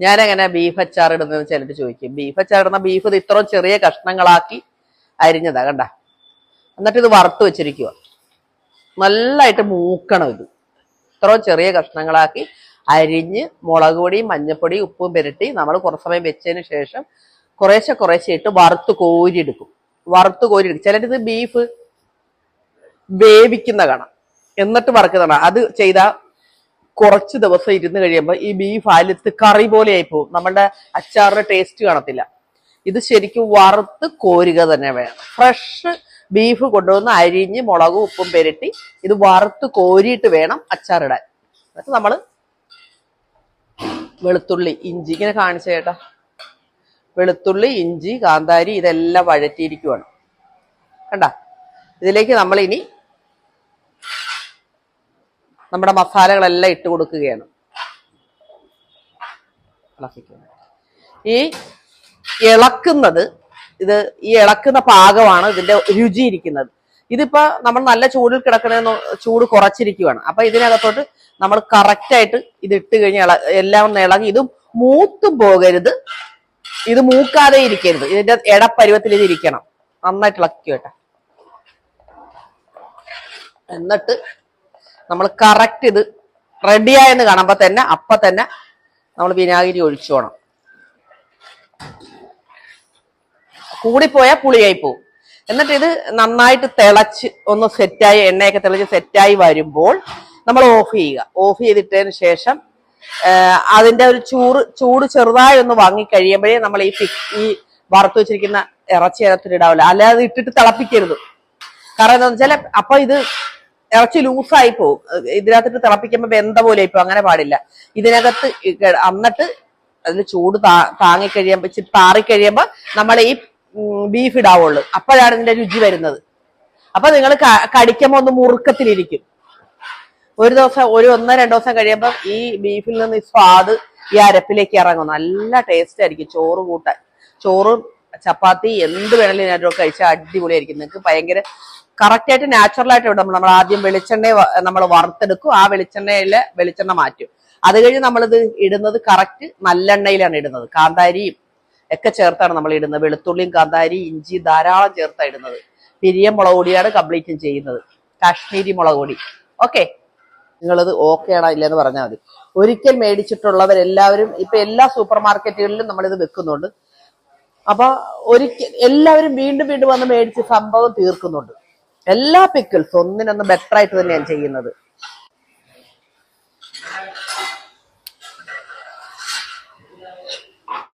ഞാനെങ്ങനെ ബീഫ് അച്ചാർ ഇടുന്നത് ചിലർ ചോദിക്കും. ബീഫ് അച്ചാർ ഇടുന്ന ബീഫ് ഇത് ഇത്രയും ചെറിയ കഷ്ണങ്ങളാക്കി അരിഞ്ഞതാ കണ്ട. എന്നിട്ട് ഇത് വറുത്ത് വെച്ചിരിക്കുക നല്ലതായിട്ട് മൂക്കണം ഇത്. ഇത്രയും ചെറിയ കഷ്ണങ്ങളാക്കി അരിഞ്ഞ് മുളക് പൊടി മഞ്ഞപ്പൊടി ഉപ്പും പുരട്ടി നമ്മൾ കുറച്ച് സമയം വെച്ചതിന് ശേഷം കുറേശ്ശെ കുറേശ്ശെ ഇട്ട് വറുത്ത് കോരിയെടുക്കും. വറുത്ത് കോരിയെടുക്കും. ചിലരിത് ബീഫ് വേവിക്കുന്ന കാണാം. എന്നിട്ട് വറുക്കുന്നതാണ്. അത് ചെയ്താൽ കുറച്ച് ദിവസം ഇരുന്ന് കഴിയുമ്പോൾ ഈ ബീഫ് അലുത്ത് കറി പോലെ ആയി പോകും നമ്മുടെ അച്ചാറിന്റെ ടേസ്റ്റ് കാണത്തില്ല. ഇത് ശരിക്കും വറുത്ത് കോരുക തന്നെ വേണം. ഫ്രഷ് ബീഫ് കൊണ്ടുവന്ന് അരിഞ്ഞ് മുളകും ഉപ്പും പെരട്ടി ഇത് വറുത്ത് കോരിയിട്ട് വേണം അച്ചാറിടാൻ. എന്നിട്ട് നമ്മൾ വെളുത്തുള്ളി ഇഞ്ചി ഇങ്ങനെ കാണിച്ചു ചേട്ടാ വെളുത്തുള്ളി ഇഞ്ചി കാന്താരി ഇതെല്ലാം വഴറ്റിയിരിക്കുവാണ്. കണ്ട? ഇതിലേക്ക് നമ്മൾ ഇനി നമ്മുടെ മസാലകളെല്ലാം ഇട്ട് കൊടുക്കുകയാണ്. ഈ ഇളക്കുന്നത് ഇത് ഈ ഇളക്കുന്ന പാകമാണ് ഇതിന്റെ രുചി ഇരിക്കുന്നത് ഇതിപ്പോ നമ്മൾ നല്ല ചൂടിൽ കിടക്കുന്ന ചൂട് കുറച്ചിരിക്കുവാണ്. അപ്പൊ ഇതിനകത്തോട്ട് നമ്മൾ കറക്റ്റായിട്ട് ഇത് ഇട്ട് കഴിഞ്ഞ് എല്ലാം ഒന്ന് ഇളകി ഇതും മൂത്തും പോകരുത്. ഇത് മൂക്കാതെ ഇരിക്കരുത്. ഇതിന്റെ ഇടപ്പരുവത്തിൽ ഇത് ഇരിക്കണം. നന്നായിട്ട് ഇളക്കി കേട്ടെ എന്നിട്ട് നമ്മൾ കറക്റ്റ് ഇത് റെഡിയായെന്ന് കാണുമ്പോൾ തന്നെ അപ്പൊ തന്നെ നമ്മൾ വിനാഗിരി ഒഴിച്ചു വേണം കൂടിപ്പോയാൽ പുളിയായി പോവും. എന്നിട്ട് ഇത് നന്നായിട്ട് തിളച്ച് ഒന്ന് സെറ്റായി എണ്ണയൊക്കെ തിളച്ച് സെറ്റായി വരുമ്പോൾ നമ്മൾ ഓഫ് ചെയ്യുക. ഓഫ് ചെയ്തിട്ടതിന് ശേഷം അതിന്റെ ഒരു ചൂട് ചൂട് ചെറുതായി ഒന്ന് വാങ്ങി കഴിയുമ്പോഴേ നമ്മൾ ഈ ഈ വറുത്ത് വെച്ചിരിക്കുന്ന ഇറച്ചി ഇടത്തിലിടാവില്ല അല്ലാതെ ഇട്ടിട്ട് തിളപ്പിക്കരുത്. കാരണം എന്താണെന്ന് വെച്ചാൽ അപ്പൊ ഇത് ഇറച്ചി ലൂസായി പോകും ഇതിനകത്തിട്ട് തിളപ്പിക്കുമ്പോ വെന്ത പോലെ ഇപ്പൊ അങ്ങനെ പാടില്ല. ഇതിനകത്ത് അന്നിട്ട് അതിൽ ചൂട് താ- താങ്ങിക്കഴിയുമ്പോ ഇച്ചിരി താറിക്കഴിയുമ്പോ നമ്മൾ ഈ ബീഫ് ഇടാവുള്ളൂ. അപ്പോഴാണ് ഇതിന്റെ രുചി വരുന്നത്. അപ്പൊ നിങ്ങൾ കടിക്കുമ്പോ ഒന്ന് മുറുക്കത്തിലിരിക്കും. ഒരു ദിവസം ഒരു ഒന്നോ രണ്ടോ ദിവസം കഴിയുമ്പോൾ ഈ ബീഫിൽ നിന്ന് ഈ സ്വാദ് ഈ അരപ്പിലേക്ക് ഇറങ്ങും. നല്ല ടേസ്റ്റ് ആയിരിക്കും. ചോറ് കൂട്ടാൻ. ചോറും ചപ്പാത്തി എന്ത് വേണമെങ്കിലും ഇതിനകത്തൊക്കെ കഴിച്ചാൽ അടിപൊളിയായിരിക്കും. നിങ്ങൾക്ക് ഭയങ്കര കറക്റ്റായിട്ട് നാച്ചുറൽ ആയിട്ട് ഇടും നമ്മൾ ആദ്യം വെളിച്ചെണ്ണ നമ്മൾ വറുത്തെടുക്കും. ആ വെളിച്ചെണ്ണയിലെ വെളിച്ചെണ്ണ മാറ്റും. അത് കഴിഞ്ഞ് നമ്മളിത് ഇടുന്നത് കറക്റ്റ് നല്ലെണ്ണയിലാണ് ഇടുന്നത്. കാന്താരിയും ഒക്കെ ചേർത്താണ് നമ്മൾ ഇടുന്നത്. വെളുത്തുള്ളിയും കാന്താരി ഇഞ്ചി ധാരാളം ചേർത്താണ് ഇടുന്നത്. പിരിയം മുളക് പൊടിയാണ് കംപ്ലീറ്റും ചെയ്യുന്നത്. കാശ്മീരി മുളക് പൊടി. ഓക്കെ നിങ്ങളത് ഓക്കെ ആണോ ഇല്ലെന്ന് പറഞ്ഞാൽ മതി. ഒരിക്കൽ മേടിച്ചിട്ടുള്ളവരെല്ലാവരും ഇപ്പൊ എല്ലാ സൂപ്പർ മാർക്കറ്റുകളിലും നമ്മളിത് വെക്കുന്നുണ്ട് അപ്പൊ ഒരിക്കൽ എല്ലാവരും വീണ്ടും വീണ്ടും വന്ന് മേടിച്ച് സംഭവം തീർക്കുന്നുണ്ട്. എല്ലാ പിക്കിൾസും ഒന്നിനൊന്ന് ബെറ്റർ ആയിട്ട് തന്നെയാണ് ചെയ്യുന്നത്.